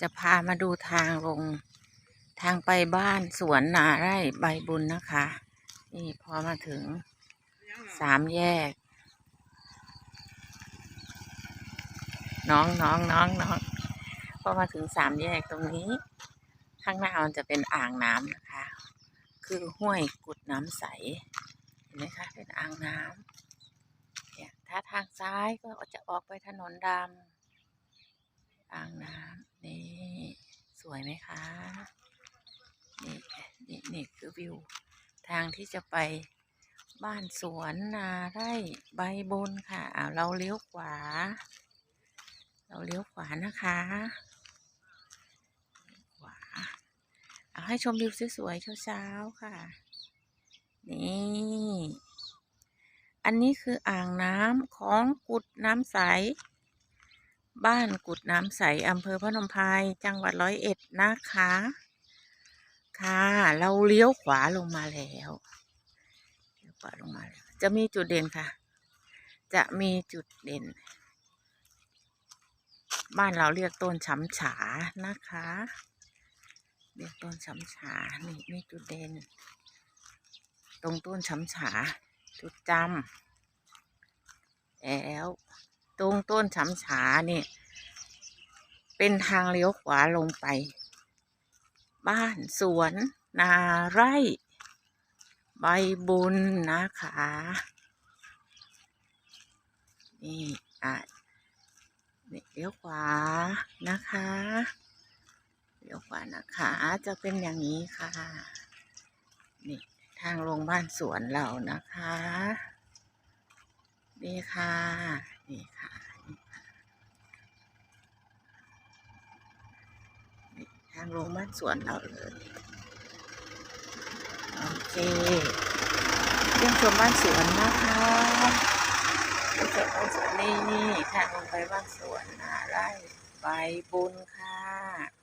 จะพามาดูทางลง ทางไปบ้านสวนนาไร่ใบบุญนะคะ นี่พอมาถึงสามแยก น้องน้องน้องน้องพอมาถึงสามแยกตรงนี้ ข้างหน้ามันจะเป็นอ่างน้ำนะคะ คือห้วยกุดน้ำใส เห็นไหมคะ เป็นอ่างน้ำเนี่ยถ้าทางซ้ายก็จะออกไปถนนดำอ่างน้ำ วยไหมคะ นี่นี่นี่คือวิว ทางที่จะไปบ้านสวนนาไร่ใบบนค่ะอ้าเราเลี้ยวขวา เราเลี้ยวขวานะคะขวาเอาให้ชมวิวสวยๆเช้าๆค่ะ นี่ อันนี้คืออ่างน้ำของกุดน้ำใส บ้านกุดน้ำใสอำเภอพนมไพรจังหวัดร้อยเอ็ดนะคะ ค่ะ เราเลี้ยวขวาลงมาแล้วเลี้ยวขวาลงมาแล้ว จะมีจุดเด่นค่ะ จะมีจุดเด่น บ้านเราเรียกต้นช้ำฉานะคะ เรียกต้นช้ำฉานี่มีจุดเด่น ตรงต้นช้ำฉาจุดจำแล้ว ตรงต้นช้ำฉาเนี่ย เป็นทางเลี้ยวขวาลงไป บ้านสวน นาไร่ ใบบุญนะคะนี่อะนี่เลี้ยวขวานะคะเลี้ยวขวานะคะจะเป็นอย่างนี้ค่ะ นี่ทางลงบ้านสวนเรานะคะ นี่ค่ะนี่ค่ะ นี่ค่ะ ทางลงบ้านสวนเราเลย โอเคเยี่ยมชมบ้านสวนนะคะเยี่ยมชมบ้านสวนนี่นี่ทางลงไปบ้านสวนนาไร่ใบบุญค่ะ